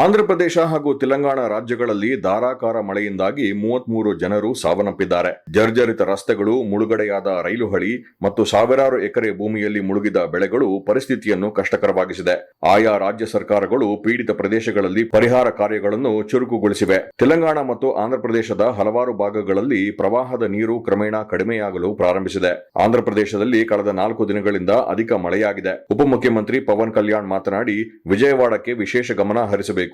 ಆಂಧ್ರಪ್ರದೇಶ ಹಾಗೂ ತೆಲಂಗಾಣ ರಾಜ್ಯಗಳಲ್ಲಿ ಧಾರಾಕಾರ ಮಳೆಯಿಂದಾಗಿ ಮೂವತ್ಮೂರು ಜನರು ಸಾವನ್ನಪ್ಪಿದ್ದಾರೆ. ಜರ್ಜರಿತ ರಸ್ತೆಗಳು, ಮುಳುಗಡೆಯಾದ ರೈಲು ಹಳಿ ಮತ್ತು ಸಾವಿರಾರು ಎಕರೆ ಭೂಮಿಯಲ್ಲಿ ಮುಳುಗಿದ ಬೆಳೆಗಳು ಪರಿಸ್ಥಿತಿಯನ್ನು ಕಷ್ಟಕರವಾಗಿಸಿದೆ. ಆಯಾ ರಾಜ್ಯ ಸರ್ಕಾರಗಳು ಪೀಡಿತ ಪ್ರದೇಶಗಳಲ್ಲಿ ಪರಿಹಾರ ಕಾರ್ಯಗಳನ್ನು ಚುರುಕುಗೊಳಿಸಿವೆ. ತೆಲಂಗಾಣ ಮತ್ತು ಆಂಧ್ರಪ್ರದೇಶದ ಹಲವಾರು ಭಾಗಗಳಲ್ಲಿ ಪ್ರವಾಹದ ನೀರು ಕ್ರಮೇಣ ಕಡಿಮೆಯಾಗಲು ಪ್ರಾರಂಭಿಸಿದೆ. ಆಂಧ್ರಪ್ರದೇಶದಲ್ಲಿ ಕಳೆದ ನಾಲ್ಕು ದಿನಗಳಿಂದ ಅಧಿಕ ಮಳೆಯಾಗಿದೆ. ಉಪಮುಖ್ಯಮಂತ್ರಿ ಪವನ್ ಕಲ್ಯಾಣ್ ಮಾತನಾಡಿ, ವಿಜಯವಾಡಕ್ಕೆ ವಿಶೇಷ ಗಮನ ಹರಿಸಬೇಕು.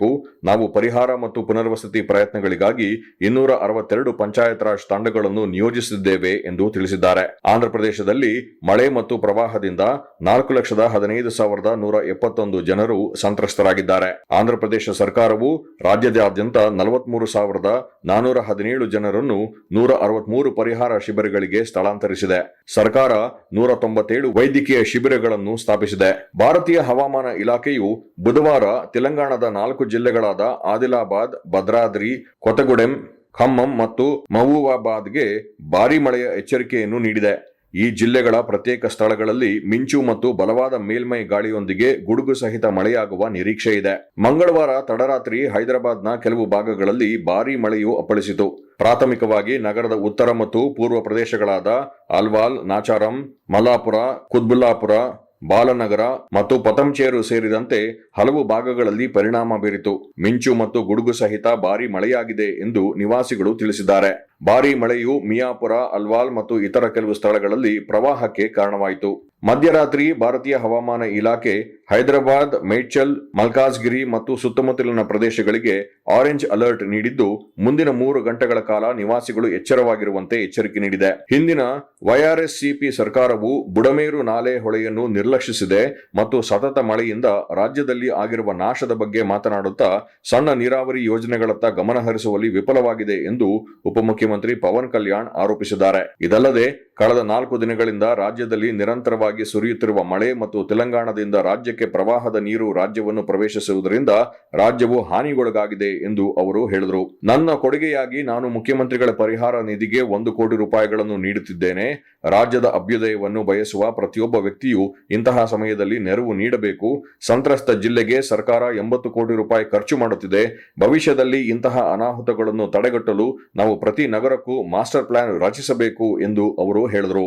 ನಾವು ಪರಿಹಾರ ಮತ್ತು ಪುನರ್ವಸತಿ ಪ್ರಯತ್ನಗಳಿಗಾಗಿ ಇನ್ನೂರ ಅರವತ್ತೆರಡು ಪಂಚಾಯತ್ ರಾಜ್ ತಂಡಗಳನ್ನು ನಿಯೋಜಿಸಿದ್ದೇವೆ ಎಂದು ತಿಳಿಸಿದ್ದಾರೆ. ಆಂಧ್ರಪ್ರದೇಶದಲ್ಲಿ ಮಳೆ ಮತ್ತು ಪ್ರವಾಹದಿಂದ ನಾಲ್ಕು ಲಕ್ಷದ ಹದಿನೈದು ಸಾವಿರದ ನೂರ ಎಪ್ಪತ್ತೊಂದು ಜನರು ಸಂತ್ರಸ್ತರಾಗಿದ್ದಾರೆ. ಆಂಧ್ರಪ್ರದೇಶ ಸರ್ಕಾರವು ರಾಜ್ಯದಾದ್ಯಂತ ನಲವತ್ಮೂರು ಸಾವಿರದ ನಾನೂರ ಹದಿನೇಳು ಜನರನ್ನು ನೂರ ಅರವತ್ಮೂರು ಪರಿಹಾರ ಶಿಬಿರಗಳಿಗೆ ಸ್ಥಳಾಂತರಿಸಿದೆ. ಸರ್ಕಾರ ನೂರ ತೊಂಬತ್ತೇಳು ವೈದ್ಯಕೀಯ ಶಿಬಿರಗಳನ್ನು ಸ್ಥಾಪಿಸಿದೆ. ಭಾರತೀಯ ಹವಾಮಾನ ಇಲಾಖೆಯು ಬುಧವಾರ ತೆಲಂಗಾಣದ ನಾಲ್ಕು ಜಿಲ್ಲೆಗಳಾದ ಆದಿಲಾಬಾದ್, ಭದ್ರಾದ್ರಿ, ಕೊತಗುಡೆಂ, ಖಮ್ಮಂ ಮತ್ತು ಮಹಬೂಬಾಬಾದ್ಗೆ ಭಾರೀ ಮಳೆಯ ಎಚ್ಚರಿಕೆಯನ್ನು ನೀಡಿದೆ. ಈ ಜಿಲ್ಲೆಗಳ ಪ್ರತ್ಯೇಕ ಸ್ಥಳಗಳಲ್ಲಿ ಮಿಂಚು ಮತ್ತು ಬಲವಾದ ಮೇಲ್ಮೈ ಗಾಳಿಯೊಂದಿಗೆ ಗುಡುಗು ಸಹಿತ ಮಳೆಯಾಗುವ ನಿರೀಕ್ಷೆ ಇದೆ. ಮಂಗಳವಾರ ತಡರಾತ್ರಿ ಹೈದರಾಬಾದ್ನ ಕೆಲವು ಭಾಗಗಳಲ್ಲಿ ಭಾರೀ ಮಳೆಯು ಅಪ್ಪಳಿಸಿತು. ಪ್ರಾಥಮಿಕವಾಗಿ ನಗರದ ಉತ್ತರ ಮತ್ತು ಪೂರ್ವ ಪ್ರದೇಶಗಳಾದ ಅಲ್ವಾಲ್, ನಾಚಾರಂ ಮಲಾಪುರ ಕುತ್ಬುಲ್ಲಾಪುರ ಬಾಲನಗರ ಮತ್ತು ಪತಂಚೇರು ಸೇರಿದಂತೆ ಹಲವು ಭಾಗಗಳಲ್ಲಿ ಪರಿಣಾಮ ಬೀರಿತು. ಮಿಂಚು ಮತ್ತು ಗುಡುಗು ಸಹಿತ ಭಾರಿ ಮಳೆಯಾಗಿದೆ ಎಂದು ನಿವಾಸಿಗಳು ತಿಳಿಸಿದ್ದಾರೆ. ಭಾರಿ ಮಳೆಯು ಮಿಯಾಪುರ, ಅಲ್ವಾಲ್ ಮತ್ತು ಇತರ ಕೆಲವು ಸ್ಥಳಗಳಲ್ಲಿ ಪ್ರವಾಹಕ್ಕೆ ಕಾರಣವಾಯಿತು. ಮಧ್ಯರಾತ್ರಿ ಭಾರತೀಯ ಹವಾಮಾನ ಇಲಾಖೆ ಹೈದರಾಬಾದ್ ಮೇಡ್ಚಲ್ ಮಲ್ಕಾಜ್ಗಿರಿ ಮತ್ತು ಸುತ್ತಮುತ್ತಲಿನ ಪ್ರದೇಶಗಳಿಗೆ ಆರೆಂಜ್ ಅಲರ್ಟ್ ನೀಡಿದ್ದು, ಮುಂದಿನ ಮೂರು ಗಂಟೆಗಳ ಕಾಲ ನಿವಾಸಿಗಳು ಎಚ್ಚರವಾಗಿರುವಂತೆ ಎಚ್ಚರಿಕೆ ನೀಡಿದೆ. ಹಿಂದಿನ ವೈಆರ್ಎಸ್ಸಿಪಿ ಸರ್ಕಾರವು ಬುಡಮೇರು ನಾಲೆ ಹೊಳೆಯನ್ನು ನಿರ್ಲಕ್ಷಿಸಿದೆ ಮತ್ತು ಸತತ ಮಳೆಯಿಂದ ರಾಜ್ಯದಲ್ಲಿ ಆಗಿರುವ ನಾಶದ ಬಗ್ಗೆ ಮಾತನಾಡುತ್ತಾ ಸಣ್ಣ ನೀರಾವರಿ ಯೋಜನೆಗಳತ್ತ ಗಮನಹರಿಸುವಲ್ಲಿ ವಿಫಲವಾಗಿದೆ ಎಂದು ಉಪಮುಖ್ಯಮಂತ್ರಿ ಪವನ್ ಕಲ್ಯಾಣ್ ಆರೋಪಿಸಿದ್ದಾರೆ. ಇದಲ್ಲದೆ, ಕಳೆದ ನಾಲ್ಕು ದಿನಗಳಿಂದ ರಾಜ್ಯದಲ್ಲಿ ನಿರಂತರವಾಗಿ ಸುರಿಯುತ್ತಿರುವ ಮಳೆ ಮತ್ತು ತೆಲಂಗಾಣದಿಂದ ರಾಜ್ಯಕ್ಕೆ ಪ್ರವಾಹದ ನೀರು ರಾಜ್ಯವನ್ನು ಪ್ರವೇಶಿಸುವುದರಿಂದ ರಾಜ್ಯವು ಹಾನಿಗೊಳಗಾಗಿದೆ ಎಂದು ಅವರು ಹೇಳಿದರು. ನನ್ನ ಕೊಡುಗೆಯಾಗಿ ನಾನು ಮುಖ್ಯಮಂತ್ರಿಗಳ ಪರಿಹಾರ ನಿಧಿಗೆ ಒಂದು ಕೋಟಿ ರೂಪಾಯಿಗಳನ್ನು ನೀಡುತ್ತಿದ್ದೇನೆ. ರಾಜ್ಯದ ಅಭ್ಯುದಯವನ್ನು ಬಯಸುವ ಪ್ರತಿಯೊಬ್ಬ ವ್ಯಕ್ತಿಯು ಇಂತಹ ಸಮಯದಲ್ಲಿ ನೆರವು ನೀಡಬೇಕು. ಸಂತ್ರಸ್ತ ಜಿಲ್ಲೆಗೆ ಸರ್ಕಾರ ಎಂಬತ್ತು ಕೋಟಿ ರೂಪಾಯಿ ಖರ್ಚು ಮಾಡುತ್ತಿದೆ. ಭವಿಷ್ಯದಲ್ಲಿ ಇಂತಹ ಅನಾಹುತಗಳನ್ನು ತಡೆಗಟ್ಟಲು ನಾವು ಪ್ರತಿ ನಗರಕ್ಕೂ ಮಾಸ್ಟರ್ ಪ್ಲಾನ್ ರಚಿಸಬೇಕು ಎಂದು ಅವರು ಹೇಳಿದರು.